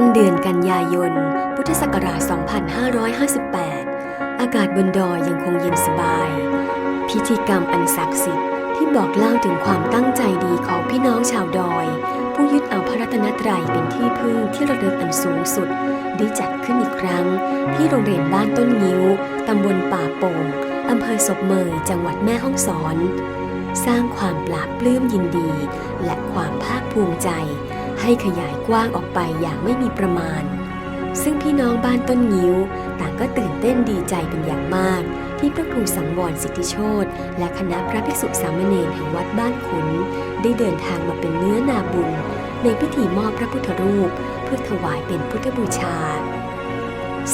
ต้นเดือนกันยายน พุทธศักราช 2558 อากาศบนดอยยังคงเย็นสบาย พิธีกรรมอันศักดิ์สิทธิ์ที่บอกเล่าถึงความตั้งใจดีของพี่น้องชาวดอย ผู้ยึดเอาพระรัตนตรัยเป็นที่พึ่งที่ระลึกอันสูงสุด ได้จัดขึ้นอีกครั้ง ที่โรงเรียนบ้านต้นงิ้ว ตำบลป่าโป่งอำเภอศพเมยจังหวัดแม่ฮ่องสอน สร้างความปราบปลื้มยินดี และความภาคภูมิใจ ให้ขยายกว้างออกไปอย่างไม่มีประมาณ ซึ่งพี่น้องบ้านต้นงิ้ว ต่างก็ตื่นเต้นดีใจเป็นอย่างมาก ที่พระครูสังวรสิทธิโชตและคณะพระภิกษุสามเณรแห่งวัดบ้านขุน ได้เดินทางมาเป็นเนื้อนาบุญ ในพิธีมอบพระพุทธรูป เพื่อถวายเป็นพุทธบูชา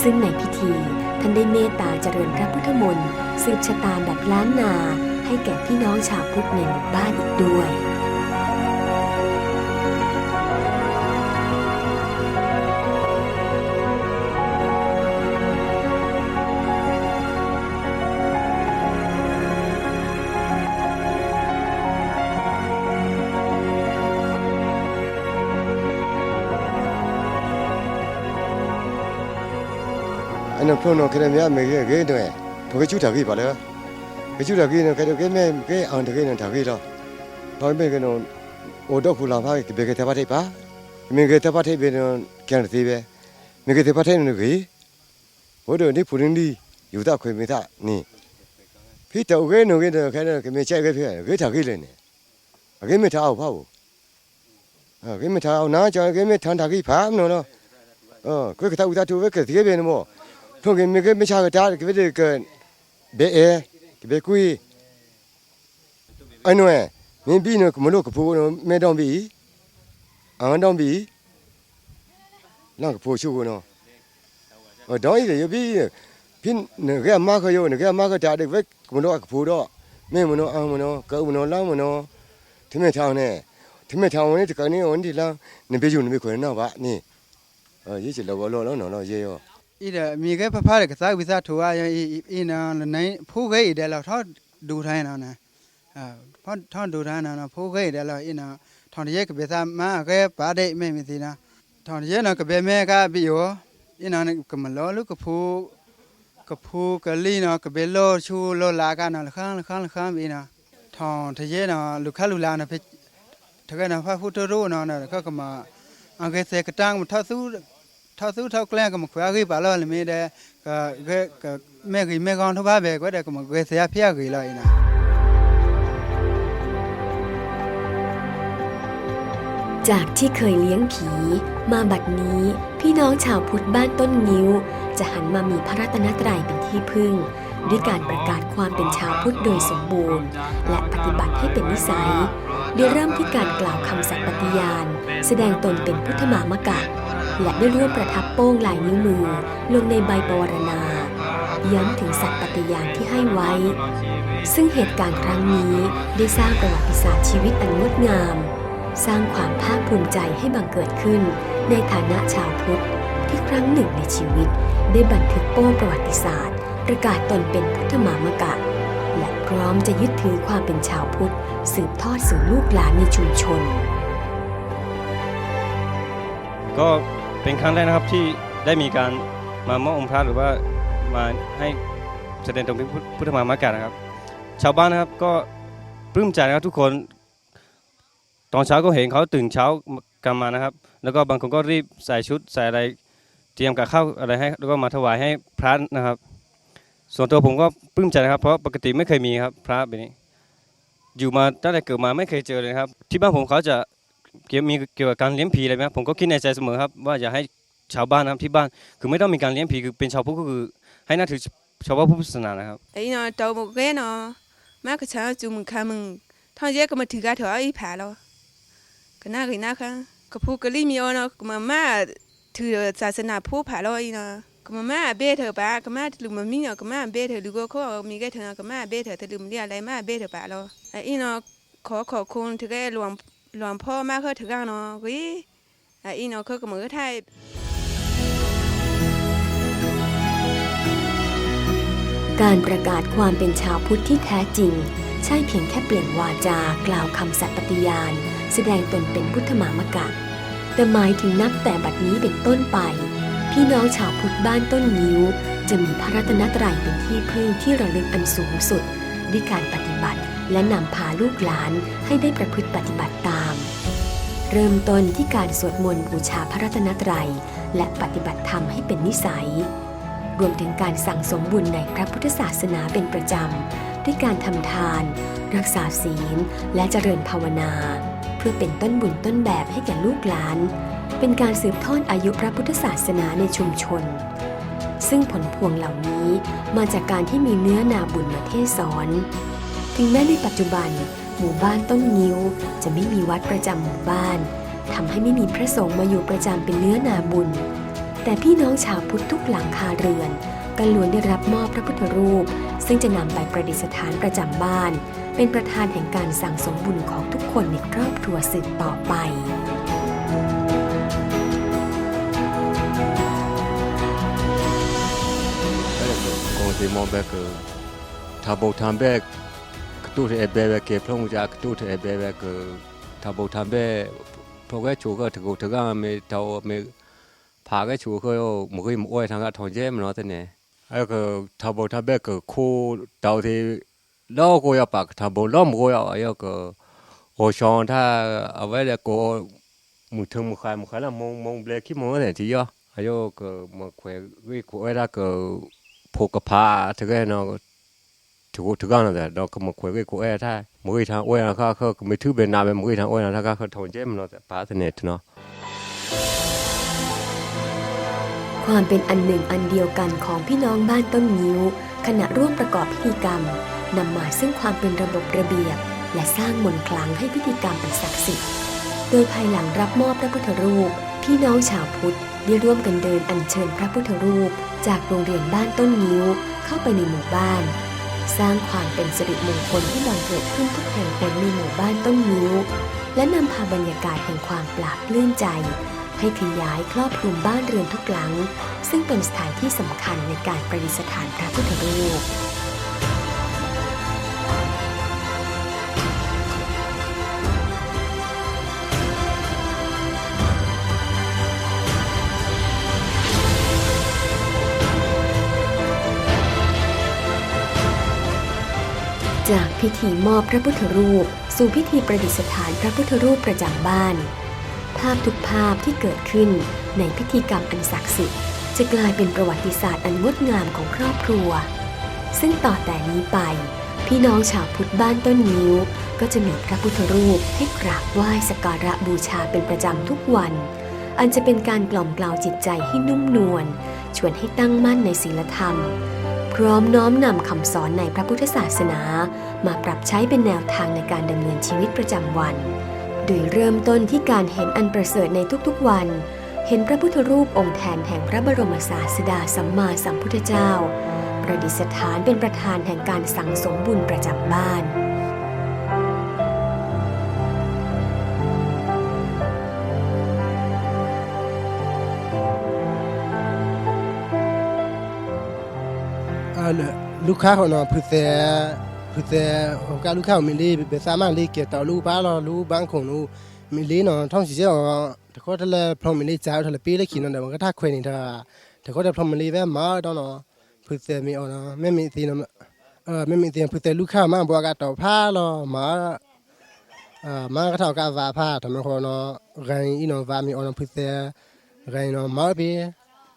ซึ่งในพิธีท่านได้เมตตาเจริญพระพุทธมนต์สืบชะตาแบบล้านนา ให้แก่พี่น้องชาวพุทธในหมู่บ้านอีกด้วย ထုံတော့ခရမြမေရဲ့ကေတွင်ဘုကချူတာကြီးပါလေကချူတာကြီးနော်ခရကေမဲကေအောင်တကြီးနော်တာကြီးတော့ဘာမေကနော်အိုတော့ခူလာဖာကေဘေကေတပါတိပါမေကေတပါတိဘေနော်ကန်တိပဲမေကေတပါတိနော်ကြီးဘို့တို့ဒီဖူရင်းဒီယူတာခွေမေတာနိဖိတောကေနော်ကေတော့ခဲနော်ကေမေချိုက်ကေဖြစ်ကေတာကြီးလေနေအကေမေထားအောင်ပါဘူးအကေမေထားအောင်နာကြောင်ကေမေထန်တာကြီးဖာမနော်နော် 어, 그렇게 다 우다 두고 그렇게 되게 되는 뭐 พวกมีก็ไม่ชาวตาก็ไม่ได้เกินเบเอก็ไปคุยอันนู้นมีพี่นึกมันลูกกับผู้ไม่ต้องบีอันต้องบีนั่งกับผู้ชูเนาะเออดอยเลยพี่พี่หนึ่งแก่มากก็โยหนึ่งแก่มากก็จ่าเด็กเวกมันลูกกับผู้ดอกไม่มันเอามันเอาเกิดมันเอาเล่ามันเอาที่ไม่ทางเนี่ยที่ไม่ทางวันนี้จะเกิดนี่วันที่แล้วนี่ไปอยู่นี่ไปคุยนอกบ้านนี่เออยี่สิบเราก็รอแล้วหนอเราเยอะ เดมีแค่พระพาเด็กสายวิสาทัวยังอีอีนะในผู้เคยเดเราทอดดูไทยนะนะอ่าพอทอดดูไทยนะนะผู้เคยเดเราอีนะทอนเยกเบซามาแค่ปาได้ไม่มีสินะทอนเยนะกเบแม่ก็บิโยอีนะก็มันล้อลูกกผู้กผู้กะลีนะกเบโลชูโลลากันนะละข้างละข้างละข้างอีนะทอนทะเยนะลูกค้าลูลานะเพถ้ากันนะพระพุทธรูปนะนะก็ก็มาอังเกษกตังมันท ท่าสู้ท่าแกล้งก็มาขวากี่ปลาเลยไม่ได้ก็แม่กีแม่กองทุบาเบก็ได้ก็มาเสียพี้กีเลยนะจากที่เคยเลี้ยงผี มาบัดนี้ พี่น้องชาวพุทธบ้านต้นงิ้ว จะหันมามีพระรัตนตรัยเป็นที่พึ่ง ด้วยการประกาศความเป็นชาวพุทธโดยสมบูรณ์ และปฏิบัติให้เป็นนิสัยโดยเริ่มที่การกล่าวคำสัตย์ปฏิญาณ แสดงตนเป็นพุทธมามกะ และได้ร่วมประทับโป้งลายนิ้วมือลงในใบปวารณา ย้ำถึงสัตย์ปฏิญาณที่ให้ไว้ ซึ่งเหตุการณ์ครั้งนี้ได้สร้างประวัติศาสตร์ชีวิตอันงดงาม สร้างความภาคภูมิใจให้บังเกิดขึ้น ในฐานะชาวพุทธ ที่ครั้งหนึ่งในชีวิต ได้บันทึกโป้งประวัติศาสตร์ ประกาศตนเป็นพุทธมามกะ และพร้อมจะยึดถือความเป็นชาวพุทธ สืบทอดสู่ลูกหลานในชุมชนก็ เป็นครั้งแรกนะครับที่ได้มีการมามอบองค์พระหรือว่ามาให้แสดงตรงเป็นพุทธมามากานะครับ ชาวบ้านนะครับก็ปลื้มใจนะครับทุกคน ตอนเช้าก็เห็นเขาตื่นเช้ากันมานะครับ แล้วก็บางคนก็รีบใส่ชุดใส่อะไรเตรียมกับข้าวอะไรให้แล้วก็มาถวายให้พระนะครับ ส่วนตัวผมก็ปลื้มใจนะครับ เพราะปกติไม่เคยมีครับพระแบบนี้ อยู่มาตั้งแต่เกิดมาไม่เคยเจอเลยครับ ที่บ้านผมเขาจะ เกี่ยวมีเกี่ยวกับการเลี้ยงผีอะไรไหมผมก็คิดในใจเสมอครับว่าอยากให้ชาวบ้านนะครับที่บ้าน คือไม่ต้องมีการเลี้ยงผีคือเป็นชาวพุทธก็คือ ให้น่าถือชาวพุทธศาสนานะครับไอ้เนาะโตหมดเลยเนาะม่กกว่าชาวจุมคามึงท่องเย็ะก็มาถือกาเถอะไอ้แาเราก็น่าเลยนะคะก็พูดก็รีมีเอาเนก็มาม่ถือศาสนาพุทธผาเราไอ้นาะก็มามาเบ่เธอปะก็มาลืมมีเนาะก็มาเบ่เธอะดูก็เขามีแค่เธอก็มาเบ่เธอะแต่ลืมเรียอะไรมาเบ่เธอปะเราไอ้เนาะขอขอบคุณถือแก่หลวง หลวงพ่อมาเขาถึงเนาะกุยไอ้เนาะเขาก็มือไทยการประกาศความเป็นชาวพุทธที่แท้จริง ใช่เพียงแค่เปลี่ยนวาจากล่าวคำสัตย์ปฏิญาณ แสดงตนเป็นพุทธมามกะ แต่หมายถึงนับแต่บัดนี้เป็นต้นไป พี่น้องชาวพุทธบ้านต้นงิ้ว จะมีพระรัตนตรัยเป็นที่พึ่งที่ระลึกอันสูงสุด ด้วยการปฏิบัติ และนำพาลูกหลานให้ได้ประพฤติปฏิบัติตาม เริ่มต้นที่การสวดมนต์บูชาพระรัตนตรัย และปฏิบัติธรรมให้เป็นนิสัย รวมถึงการสั่งสมบุญในพระพุทธศาสนาเป็นประจำ ด้วยการทำทาน รักษาศีล และเจริญภาวนา เพื่อเป็นต้นบุญต้นแบบให้แก่ลูกหลาน เป็นการสืบทอดอายุพระพุทธศาสนาในชุมชนซึ่งผลพวงเหล่านี้มาจากการที่มีเนื้อนาบุญมาเทศสอน ถึงแม้ในปัจจุบัน หมู่บ้านต้นงิ้ว จะไม่มีวัดประจำหมู่บ้านทำให้ไม่มีพระสงฆ์มาอยู่ประจำเป็นเนื้อนาบุญ แต่พี่น้องชาวพุทธทุกหลังคาเรือนกันล้วนได้รับมอบพระพุทธรูป ซึ่งจะนำไปประดิษฐานประจำบ้าน เป็นประธานแห่งการสั่งสมบุญของทุกคนในครอบครัวสืบต่อไปโกติมอแบกเกอทาโบทามแบก တူတဲ့ဘဲဘက်ကဖလုံးကြကတူတဲ့ဘဲဘက်ကထာဘုတ်ထံဘက်ဖောကချိုကတကူတကမေတော့မေဖာကချိုခေမခွေမအွဲထံကထောင်ကျဲမလို့တဲ့နေအဲ့ကထာဘုတ်ထံဘက်ကခိုးတောက်တဲ့လောကိုရပါထာဘုတ်လောမကိုရအဲ့ကဟိုရှောင်းထားအဝဲကိုမထုံမခိုင်မခိုင်လာမုံမုံဘလက်ခိမောတဲ့တီရအဲ့ကမခွဲဝေကိုအဲ့ဒါကပိုကပါတက ถูกถูกกันแต่เราก็มาคุยกับกูเอ้ท่ามือทางอ้ยนะก็เขาไม่ถือเป็นนาเป็นมือทางอ้ยนะก็เขาทนเจ็บเนาะแต่ป้าเสน่ห์เนาะความเป็นอันหนึ่งอันเดียวกันของพี่น้องบ้านต้นงิ้ว ขณะร่วมประกอบพิธีกรรมนำมาซึ่งความเป็นระบบระเบียบ และสร้างมนต์คลังให้พิธีกรรมเป็นศักดิ์สิทธิ์โดยภายหลังรับมอบพระพุทธรูป พี่น้องชาวพุทธได้ร่วมกันเดินอัญเชิญพระพุทธรูป จากโรงเรียนบ้านต้นงิ้วเข้าไปในหมู่บ้าน สร้างความเป็นสิริมงคลที่บังเกิดขึ้นทุกแห่งหนในหมู่บ้านต้นงิ้ว และนำพาบรรยากาศแห่งความปราบปลื้มใจ ให้ขยายครอบคลุมบ้านเรือนทุกหลัง ซึ่งเป็นสถานที่สำคัญในการประดิษฐานพระพุทธรูป จากพิธีมอบพระพุทธรูป สู่พิธีประดิษฐานพระพุทธรูปประจำบ้าน ภาพทุกภาพที่เกิดขึ้นในพิธีกรรมอันศักดิ์สิทธิ์จะกลายเป็นประวัติศาสตร์อันงดงามของครอบครัว ซึ่งต่อแต่นี้ไป พี่น้องชาวพุทธบ้านต้นนิ้ว ก็จะมีพระพุทธรูปให้กราบไหว้สักการะบูชาเป็นประจำทุกวัน อันจะเป็นการกล่อมกล่าวจิตใจให้นุ่มนวลชวนให้ตั้งมั่นในศีลธรรม พร้อมน้อมนำคำสอนในพระพุทธศาสนา มาปรับใช้เป็นแนวทางในการดำเนินชีวิตประจำวัน โดยเริ่มต้นที่การเห็นอันประเสริฐในทุกๆวัน เห็นพระพุทธรูปองค์แทนแห่งพระบรมศาสดาสัมมาสัมพุทธเจ้า ประดิษฐานเป็นประธานแห่งการสังสมบุญประจำบ้าน ลูกค้าของเราพูดเสีพูดเสีกาสลูกค้าของมิลีเป็นสามารถลีเกียรติลูกบ้านเราลูกบ้านของลูกมิลลี่เนาท้องสิเจ้าแต่ก็ทะเลพรอมมิลีเจ้าทะเลปีเลยขี่นั่นแต่มันก็ท่าเควนนี่เธอะแต่ก็ทะพรอมมิลีแวะมาตอนเนาะพูดเสีมีเอาเนาะไม่มีตีเนาะเออไม่มีเตียพูดเสีลูกค้ามาบอกกันต่อผ้าเรามาเออมาก็เท่ากับว่าผ้าทำไมคนเนาะไงอีเนาว่ามีอาเนพูดเสียไงเนอะมาไป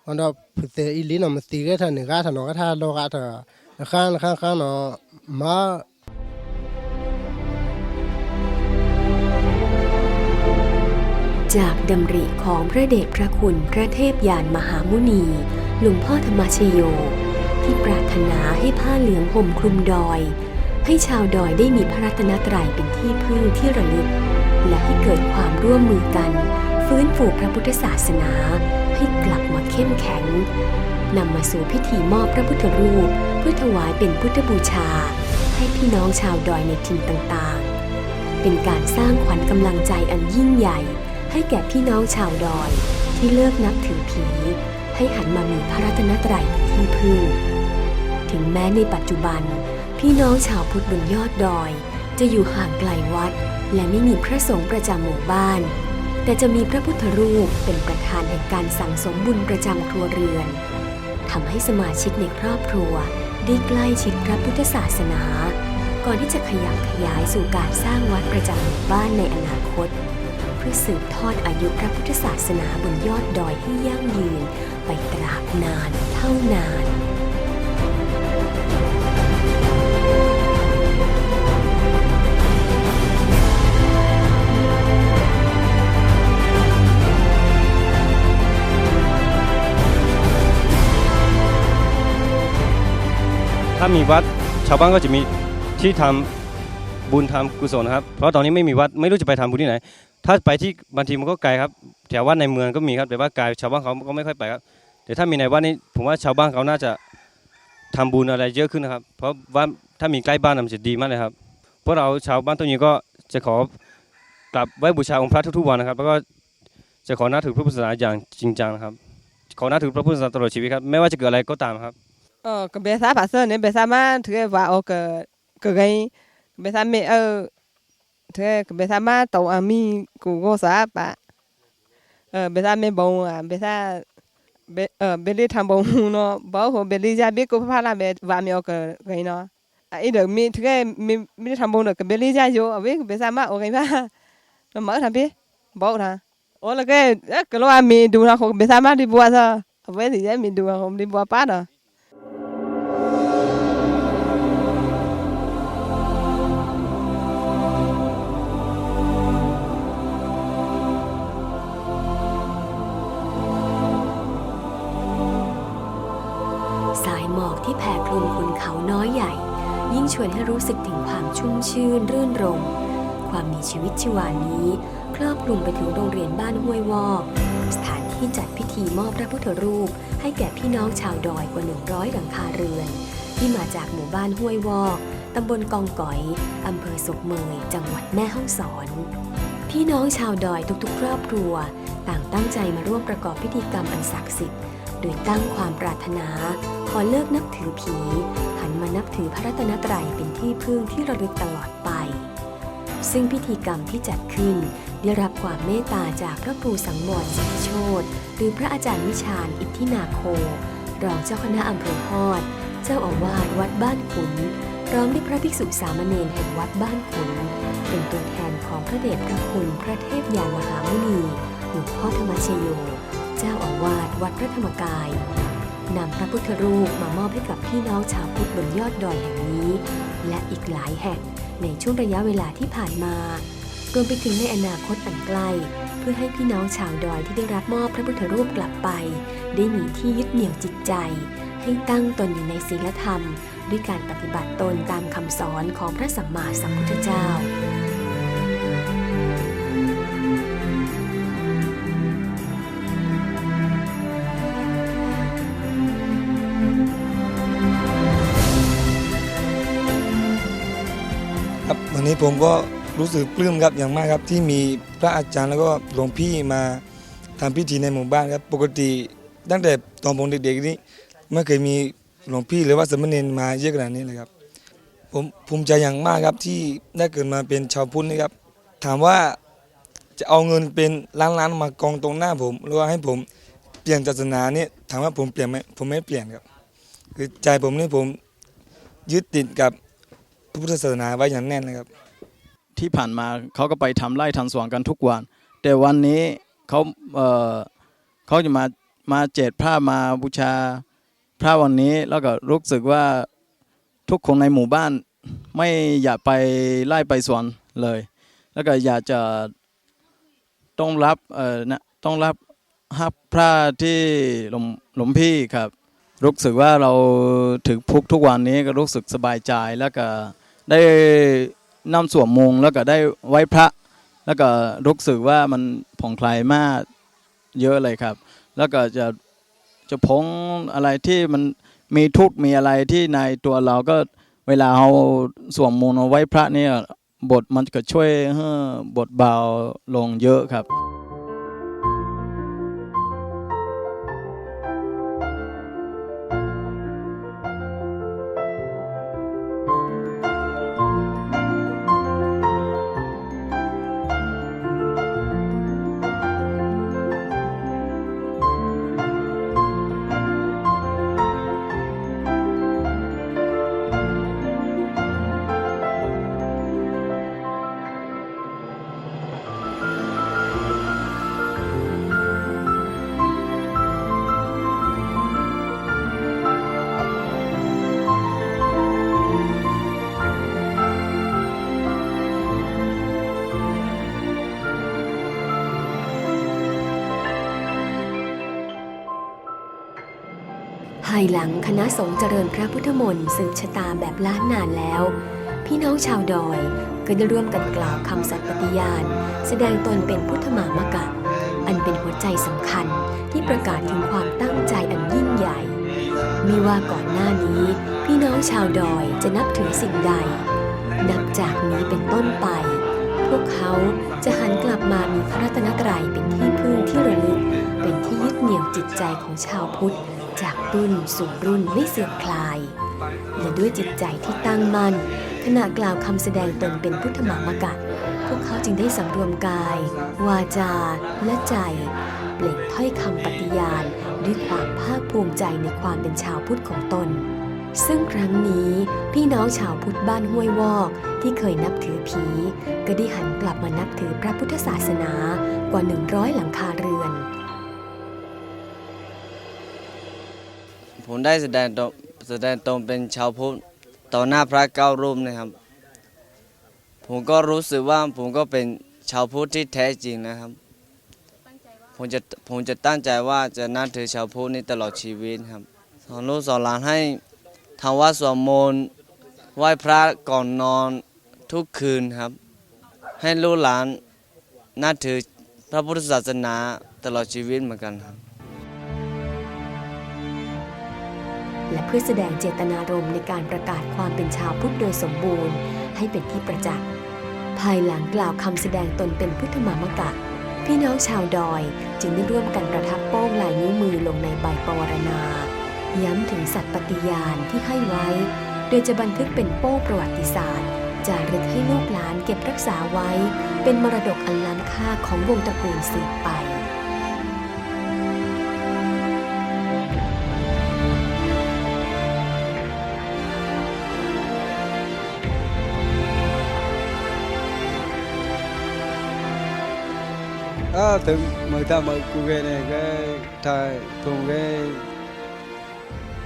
อันดับพูดเสีอีลีนาะมันตีก็ท่านหนึ่งก็ท่านหนึ่งก็ท่านโลกก็ท่าน khan khan khan no ma จากดำริของพระเดชพระคุณพระเทพยานมหามุนี หลวงพ่อธรรมชโย ที่ปรารถนาให้ผ้าเหลืองห่มคลุมดอย ให้ชาวดอยได้มีพระรัตนตรัยเป็นที่พึ่งที่ระลึก และให้เกิดความร่วมมือกัน ฟื้นฟูพระพุทธศาสนา ให้กลับมาเข้มแข็ง นำมาสู่พิธีมอบพระพุทธรูป เพื่อถวายเป็นพุทธบูชา ให้พี่น้องชาวดอยในถิ่นต่างๆ เป็นการสร้างขวัญกำลังใจอันยิ่งใหญ่ ให้แก่พี่น้องชาวดอยที่เลิกนับถือผี ให้หันมามีพระรัตนตรัยเป็นที่พึ่ง ถึงแม้ในปัจจุบัน พี่น้องชาวพุทธบนยอดดอย จะอยู่ห่างไกลวัด และไม่มีพระสงฆ์ประจำหมู่บ้านแต่จะมีพระพุทธรูปเป็นประธานแห่งการสั่งสมบุญประจำครัวเรือนำให้สมาชิกในครอบครัวได้ใกล้ชิดพระพุทธศาสนา ก่อนที่จะขยับขยายสู่การสร้างวัดประจำหมู่บ้านในอนาคต เพื่อสืบทอดอายุพระพุทธศาสนาบนยอดดอยให้ยั่งยืน ไปตราบนานเท่านานามีวัดชาวบ้านก็จะมีที่ทำบุญทำกุศลนะครับ เพราะตอนนี้ไม่มีวัดไม่รู้จะไปทำบุญที่ไหน ถ้าไปที่บางทีมันก็ไกลครับ แถววัดในเมืองก็มีครับ แต่ว่าไกลชาวบ้านเขาก็ไม่ค่อยไปครับแต่ถ้ามีในวัดนี้ผมว่าชาวบ้านเขาน่าจะทำบุญอะไรเยอะขึ้นนะครับ เพราะว่าถ้ามีใกล้บ้านมันจะดีมากเลยครับพวกเราชาวบ้านตัวนี้ก็จะขอกลับไหว้บูชาองค์พระทุกๆวันนะครับ แล้วก็จะขอนับถือพระพุทธศาสนาอย่างจริงจังนะครับ ขอนับถือพระพุทธศาสนาตลอดชีวิตครับ ไม่ว่าจะเกิดอะไรก็ตามครับ ờ cái bé sa bà sơn nên bé sa ma thứ vào ở cái cái gây bé sa mẹ ờ thứ cái bé sa ma tàu à mi của cô sa bà ờ bé sa mẹ bông à bé sa bé ờ bé đi tham bông nó bảo hộ bé đi ra biết cô phát là bé vào mẹ ở cái cái nó à ý được mi thứ cái mi mi đi tham bông được cái bé đi ra vô ở biết bé sa ma ở cái ba nó mở thằng biết bảo thằng ủa là cái cái lo mi đủ là không bé sa ma đi bùa sao ở bên thì mình đủ là không đi bùa phát rồi ที่แผ่คลุมขุนเขาน้อยใหญ่ ยิ่งชวนให้รู้สึกถึงความชุ่มชื่น รื่นรม ความมีชีวิตชีวานี้ ครอบคลุมไปถึงโรงเรียนบ้านห้วยวอก สถานที่จัดพิธีมอบพระพุทธรูป ให้แก่พี่น้องชาวดอยกว่า 100 หลังคาเรือน ที่มาจากหมู่บ้านห้วยวอกตำบลกองก๋อยอำเภอศกเมย จังหวัดแม่ฮ่องสอน พี่น้องชาวดอยทุกๆ ครอบครัว ต่างตั้งใจมาร่วมประกอบพิธีกรรมอันศักดิ์สิทธิ์ โดยตั้งความปรารถนา ขอเลิกนับถือผี หันมานับถือพระรัตนตรัยเป็นที่พึ่งที่ระลึกตลอดไป ซึ่งพิธีกรรมที่จัดขึ้น ได้รับความเมตตาจากพระครูสังวรสิทโชตหรือพระอาจารย์วิชาญอิทธินาโค รองเจ้าคณะอำเภอฮอด เจ้าอาวาสวัดบ้านขุนพร้อมด้วยพระภิกษุสามเณรแห่งวัดบ้านขุน เป็นตัวแทนของพระเดชพระคุณพระเทพยานมหามุนีหลวงพ่อธรรมชโย เจ้าอาวาสวัดพระธรรมกายนำพระพุทธรูปมามอบให้กับพี่น้องชาวพุทธบนยอดดอยแห่งนี้ และอีกหลายแห่งในช่วงระยะเวลาที่ผ่านมารวมไปถึงในอนาคตอันใกล้ เพื่อให้พี่น้องชาวดอยที่ได้รับมอบพระพุทธรูปกลับไป ได้มีที่ยึดเหนี่ยวจิตใจ ให้ตั้งตนอยู่ในศีลธรรม ด้วยการปฏิบัติตนตามคำสอนของพระสัมมาสัมพุทธเจ้า นี้ผมก็รู้สึกปลื้มครับอย่างมากครับ ที่มีพระอาจารย์แล้วก็หลวงพี่มาทำพิธีในหมู่บ้านครับ ปกติตั้งแต่ตอนผมเด็กๆนี่ไม่เคยมีหลวงพี่หรือว่าสมณรมาเยอะขนาดนี้เลยครับผมภูมิใจอย่างมากครับที่ได้เกิดมาเป็นชาวพุทธนี่ครับ ถามว่าจะเอาเงินเป็นล้านๆมากองตรงหน้าผมหรือว่าให้ผมเปลี่ยนศาสนาเนี่ยถามว่าผมเปลี่ยนไหมผมไม่เปลี่ยนครับ คือใจผมนี่ผมยึดติดกับ ระพุทธศาสนาไว้อย่างแน่นเลยครับ ที่ผ่านมาเขาก็ไปทำไร่ทำสวนกันทุกวัน แต่วันนี้เขาเอ่อเขาจะมามาเจดพระมาบูชาพระวันนี้แล้วก็รู้สึกว่าทุกคนในหมู่บ้านไม่อยากไปไล่ไปสวนเลย แล้วก็อยากจะต้องรับเอ่อนะต้องรับฮับพระที่หลวงหลวงพี่ครับ รู้สึกว่าเราถึงพุกทุกวันนี้ก็รู้สึกสบายใจแล้วก็ ได้นำสวมมงแล้วก็ได้ไว้พระ แล้วก็รู้สึกว่ามันผ่องคลายมากเยอะเลยครับ แล้วก็จะจะพ้งอะไรที่มันมีทุกข์มีอะไรที่ในตัวเราก็เวลาเราสวมมงเอาไว้พระเนี่ยบทมันก็ช่วยให้บทเบาลงเยอะครับ หลังคณะสงฆ์เจริญพระพุทธมนต์สืบชะตาแบบล้านนานแล้ว พี่น้องชาวดอยก็ได้ร่วมกันกล่าวคำสัตย์ปฏิญาณ แสดงตนเป็นพุทธมามกะ อันเป็นหัวใจสำคัญที่ประกาศถึงความตั้งใจอันยิ่งใหญ่มีว่าก่อนหน้านี้ พี่น้องชาวดอยจะนับถือสิ่งใด นับจากนี้เป็นต้นไป พวกเขาจะหันกลับมามีพระรัตนตรัยเป็นที่พึ่งที่ระลึก เป็นที่ยึดเหนี่ยวจิตใจของชาวพุทธ จากรุ่นสู่รุ่นไม่เสื่อมคลาย และด้วยจิตใจที่ตั้งมั่นขณะกล่าวคำแสดงตนเป็นพุทธมามกะพวกเขาจึงได้สำรวมกาย วาจา และใจ เปล่งถ้อยคำปฏิญาณด้วยความภาคภูมิใจในความเป็นชาวพุทธของตน ซึ่งครั้งนี้พี่น้องชาวพุทธบ้านห้วยวอก ที่เคยนับถือผี ก็ได้หันกลับมานับถือพระพุทธศาสนากว่า 100 หลังคาเรือน ผมได้แสดงตนแสดงตนเป็นชาวพุทธต่อหน้าพระเก้ารูปนะครับ ผมก็รู้สึกว่าผมก็เป็นชาวพุทธที่แท้จริงนะครับ ผมจะผมจะตั้งใจว่าจะนับถือชาวพุทธนี้ตลอดชีวิตครับ สอนลูกสอนหลานให้ทำวัดสวดมนต์ไหว้พระก่อนนอนทุกคืนครับ ให้ลูกหลานนับถือพระพุทธศาสนาตลอดชีวิตเหมือนกันครับ และเพื่อแสดงเจตนารมณ์ในการประกาศความเป็นชาวพุทธโดยสมบูรณ์ ให้เป็นที่ประจักษ์ ภายหลังกล่าวคำแสดงตนเป็นพุทธมามกะ พี่น้องชาวดอยจึงได้ร่วมกันประทับโป้งลายนิ้วมือลงในใบปวารณา ย้ำถึงสัตย์ปฏิญาณที่ให้ไว้ โดยจะบันทึกเป็นโป้ประวัติศาสตร์จารึกให้ลูกหลานเก็บรักษาไว้ เป็นมรดกอันล้ำค่าของวงตระกูลสืบไป à từ mời ta mời cô ghé này cái thai thùng cái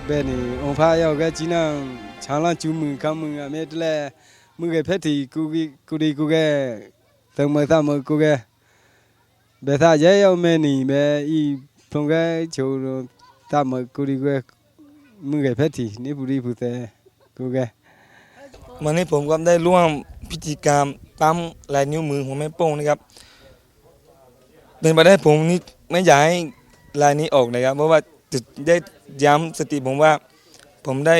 bên này ông pha yêu cái chỉ là chẳng là chú mừng cảm mừng à mẹ là mừng cái phép thì cô đi cô đi cô ghé từ mời ta mời cô ghé bé ta dễ yêu mẹ nì mẹ y thùng cái chỗ rồi ta mời cô đi ghé mừng cái phép thì nếu phụ đi phụ tệ cô ghé วันนี้ผมก็ได้ร่วมพิธีกรรมปั๊มลายนิ้วมือของแม่โป้งนะครับ เป็นไปได้ผมนี่ไม่อยากให้ลายนี้ออกนะครับ เพราะว่าจะได้ย้ำสติผมว่า ผมได้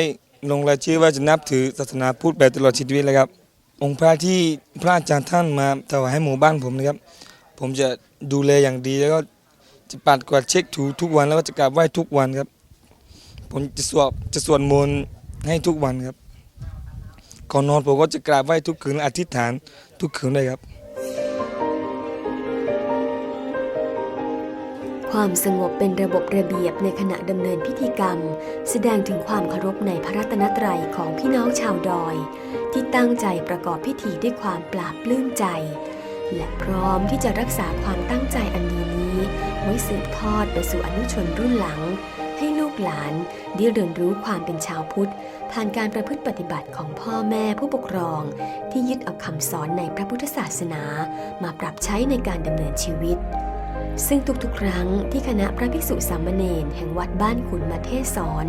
ลงรายชื่อว่าจะนับถือศาสนาพุทธแบบตลอดชีวิตเลยครับ องค์พระที่พระอาจารย์ท่านมาถวายให้หมู่บ้านผมนะครับ ผมจะดูแลอย่างดีแล้วก็จะปัดกวาดเช็คถูทุกวันแล้วก็จะกราบไหว้ทุกวันครับ ผมจะสวดจะสวดมนต์ให้ทุกวันครับก่อนนอนผมก็จะกราบไหว้ทุกคืนและอธิษฐานทุกคืนเลยครับ ความสงบเป็นระบบระเบียบในขณะดำเนินพิธีกรรม แสดงถึงความเคารพในพระรัตนตรัยของพี่น้องชาวดอย ที่ตั้งใจประกอบพิธีด้วยความปราบปลื้มใจ และพร้อมที่จะรักษาความตั้งใจอันดีนี้ ไว้สืบทอดไปสู่อนุชนรุ่นหลัง ให้ลูกหลานได้เรียนรู้ความเป็นชาวพุทธ ผ่านการประพฤติปฏิบัติของพ่อแม่ผู้ปกครอง ที่ยึดเอาคำสอนในพระพุทธศาสนา มาปรับใช้ในการดำเนินชีวิต ซึ่งทุกๆ ครั้งที่คณะพระภิกษุสามเณรแห่งวัดบ้านขุนมาเทศสอน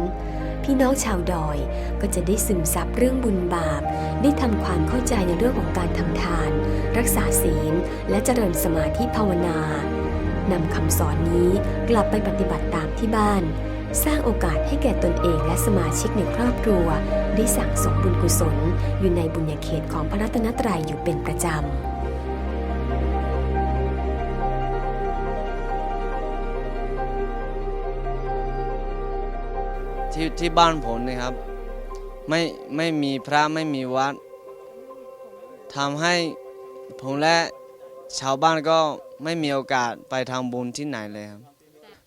พี่น้องชาวดอยก็จะได้ซึมซับเรื่องบุญบาป ได้ทำความเข้าใจในเรื่องของการทำทาน รักษาศีล และเจริญสมาธิภาวนานำคำสอนนี้กลับไปปฏิบัติตามที่บ้าน สร้างโอกาสให้แก่ตนเองและสมาชิกในครอบครัว ได้สั่งสมบุญกุศล อยู่ในบุญญาเขตของพระรัตนตรัยอยู่เป็นประจำ ที่ที่บ้านผมนะครับ ไม่ไม่มีพระไม่มีวัดทำให้ผมและชาวบ้านก็ไม่มีโอกาสไปทำบุญที่ไหนเลยครับ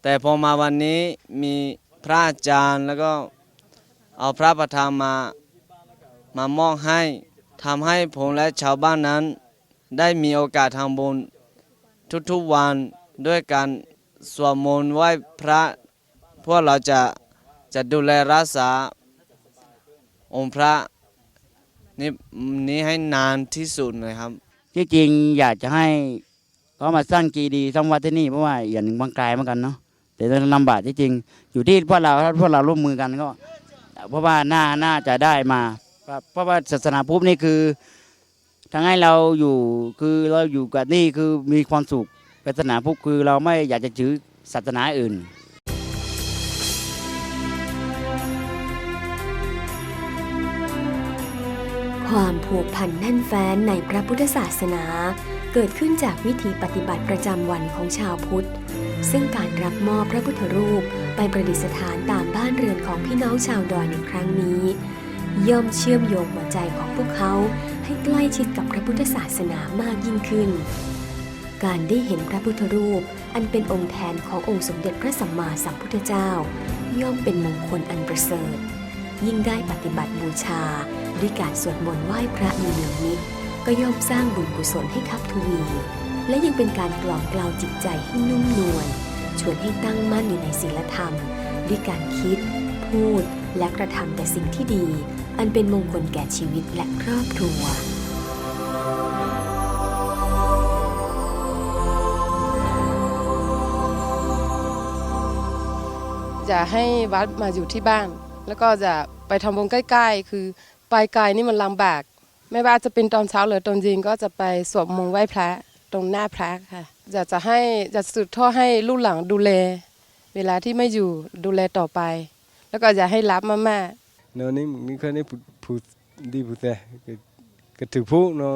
แต่พอมาวันนี้มีพระอาจารย์แล้วก็เอาพระประธานมามามอบให้ทำให้ผมและชาวบ้านนั้น ได้มีโอกาสทำบุญทุกๆวันด้วยการสวดมนต์ไหว้พระ พวกเราจะ จะดูแลรักษาองค์พระนี่นี้ให้นานที่สุดเลยครับ ที่จริงอยากจะให้เขามาสร้างกีดีสร้างวัดที่นี่เพราะว่าอย่างหนึ่งบางกลายเหมือนกันเนาะแต่ต้องลำบากที่จริง อยู่ที่พวกเราถ้าพวกเราร่วมมือกันก็ เพราะว่าน่าน่าจะได้มาเพราะว่าศาสนาพุทธนี่คือทางให้เราอยู่คือเราอยู่กับนี่คือมีความสุขศาสนาพุทธคือเราไม่อยากจะถือศาสนาอื่น ความผูกพันแน่นแฟ้นในพระพุทธศาสนา เกิดขึ้นจากวิธีปฏิบัติประจำวันของชาวพุทธ ซึ่งการรับมอบพระพุทธรูปไปประดิษฐานตามบ้านเรือนของพี่น้องชาวดอยในครั้งนี้ ย่อมเชื่อมโยงหัวใจของพวกเขาให้ใกล้ชิดกับพระพุทธศาสนามากยิ่งขึ้น การได้เห็นพระพุทธรูปอันเป็นองค์แทนขององค์สมเด็จพระสัมมาสัมพุทธเจ้า ย่อมเป็นมงคลอันประเสริฐยิ่งได้ปฏิบัติบูชา ด้วยการสวดมนต์ไหว้พระมีเนืองนิดก็ย่อมสร้างบุญกุศลให้ทับทวี และยังเป็นการกล่อมกล่าวจิตใจให้นุ่มนวลชวนให้ตั้งมั่นอยู่ในศีลธรรม ด้วยการคิด พูดและกระทำแต่สิ่งที่ดี อันเป็นมงคลแก่ชีวิตและครอบครัวจะให้วัดมาอยู่ที่บ้าน แล้วก็จะไปทำบุญใกล้ ๆ คือ ไปไกลนี่มันลำบาก ไม่ว่าจะเป็นตอนเช้าหรือตอนเย็นก็จะไปสวดมนต์ไหว้พระตรงหน้าพระค่ะอยากจะให้จะสืบท่อให้ลูกหลังดูแล เวลาที่ไม่อยู่ดูแลต่อไป แล้วก็อยากให้รับมามากนี่มีคนนี้ผู้ดีผู้แต่ก็ถือผู้เนาะ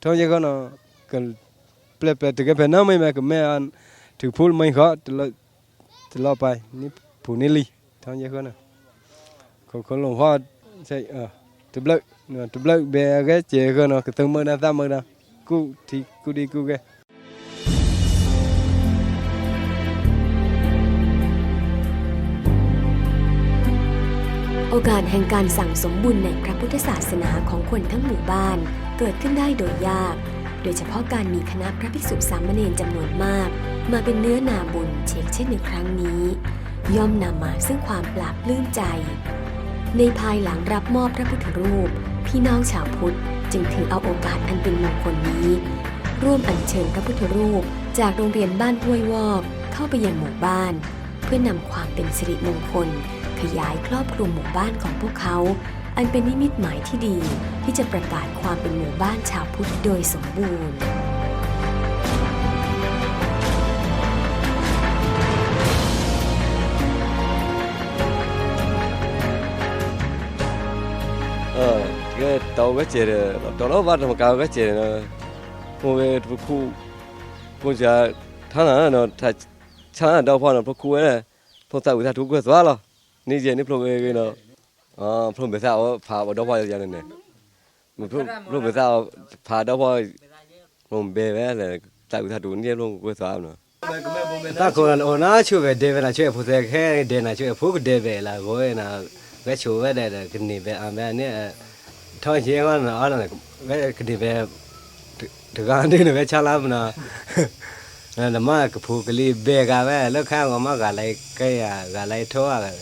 ท่านยังก็เนาะก็เปลี่ยนเปลี่ยนถึงกันเป็นน้าไม่แม่ก็แม่อันถือผู้ไม่ขอจะลอจะลอไปนี่ผู้นี่ลีท่านยังก็เนาะขอขอหลวงพ่อ chạy ờ từ lợi nó từ lợi bé cái chế con nó cái từng mơ na ta mơ na cu thì cu đi cu cái โอกาสแห่งการสั่งสมบุญในพระพุทธศาสนาของคนทั้งหมู่บ้านเกิดขึ้นได้โดยยาก โดยเฉพาะการมีคณะพระภิกษุสามเณรจำนวนมาก มาเป็นเนื้อนาบุญเชกเช่นในครั้งนี้ ย่อมนำมาซึ่งความปราบลื้มใจ ในภายหลังรับมอบพระพุทธรูป พี่น้องชาวพุทธจึงถือเอาโอกาสอันเป็นมงคลนี้ ร่วมอัญเชิญพระพุทธรูป จากโรงเรียนบ้านห้วยวอกเข้าไปยังหมู่บ้าน เพื่อนำความเป็นสิริมงคล ขยายครอบคลุมหมู่บ้านของพวกเขา อันเป็นนิมิตหมายที่ดีที่จะประกาศความเป็นหมู่บ้านชาวพุทธโดยสมบูรณ์ အဲတကယ်တော်ပဲကျဲတယ်တော်တော့ဘာမှကောင်းပဲကျဲတယ်နော်ဟိုပဲတခုကိုကြာထားတာနော်ထားချမ်းတော့ဖောင်းတော့ပခုရဲဖုတ်စားဦးသားဒုကွဲသွားလားနေကျဲနေဖလို့ပဲနော်အာဖလို့ပဲစားဖာတော့ဖောင်းရရနေနေမဖလို့ဖလို့ပဲစားဖာတော့ဖောင်းဘုံပဲပဲလေတိုက်ဦးသားဒုနေလုံးကွဲသွားနော်တာကောနာချူပဲဒေဗနာချူဖုတ်စားခဲဒေနာချူဖုတ်ဒေဗလာကိုနာ ဝဲချူဝဲတဲ့ကနေပဲအမဲနဲ့ထောင်းချေကနာအားနာဝဲကနေပဲတကန်နေပဲချလာမနာနမကဖူကလေးဘေကပဲလောက်ခါကမကလည်းကဲရကလည်းထောရတယ်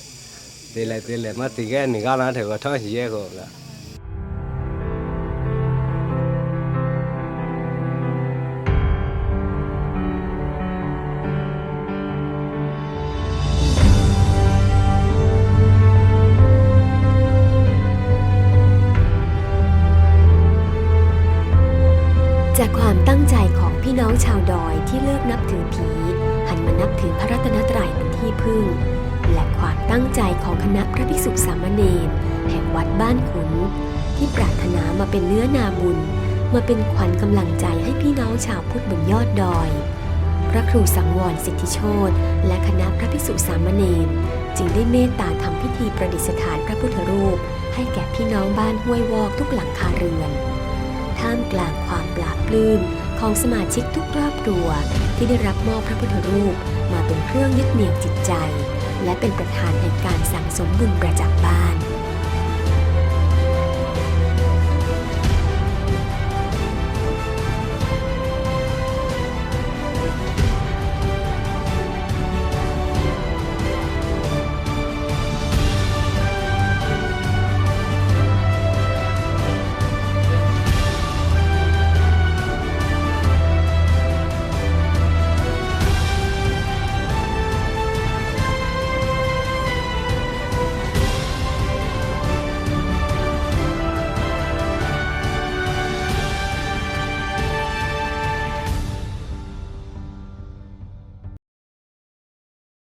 ဒီလေဒီလေမတိကနေကလာတဲ့ကိုထောင်းချေကိုက น้องชาวดอยที่เลิกนับถือผี หันมานับถือพระรัตนตรัยเป็นที่พึ่ง และความตั้งใจของคณะพระภิกษุสามเณรแห่งวัดบ้านขุน ที่ปรารถนามาเป็นเนื้อนาบุญ มาเป็นขวัญกำลังใจให้พี่น้องชาวพุทธบนยอดดอย พระครูสังวรสิทธิโชตและคณะพระภิกษุสามเณรจึงได้เมตตาทำพิธีประดิษฐานพระพุทธรูป ให้แก่พี่น้องบ้านห้วยวอกทุกหลังคาเรือน ท่ามกลางความปลาบปลื้ม ของสมาชิกทุกครอบครัวที่ได้รับมอบพระพุทธรูปมาเป็นเครื่องยึดเหนี่ยวจิตใจ และเป็นประธานแห่งการสั่งสมบุญประจำบ้าน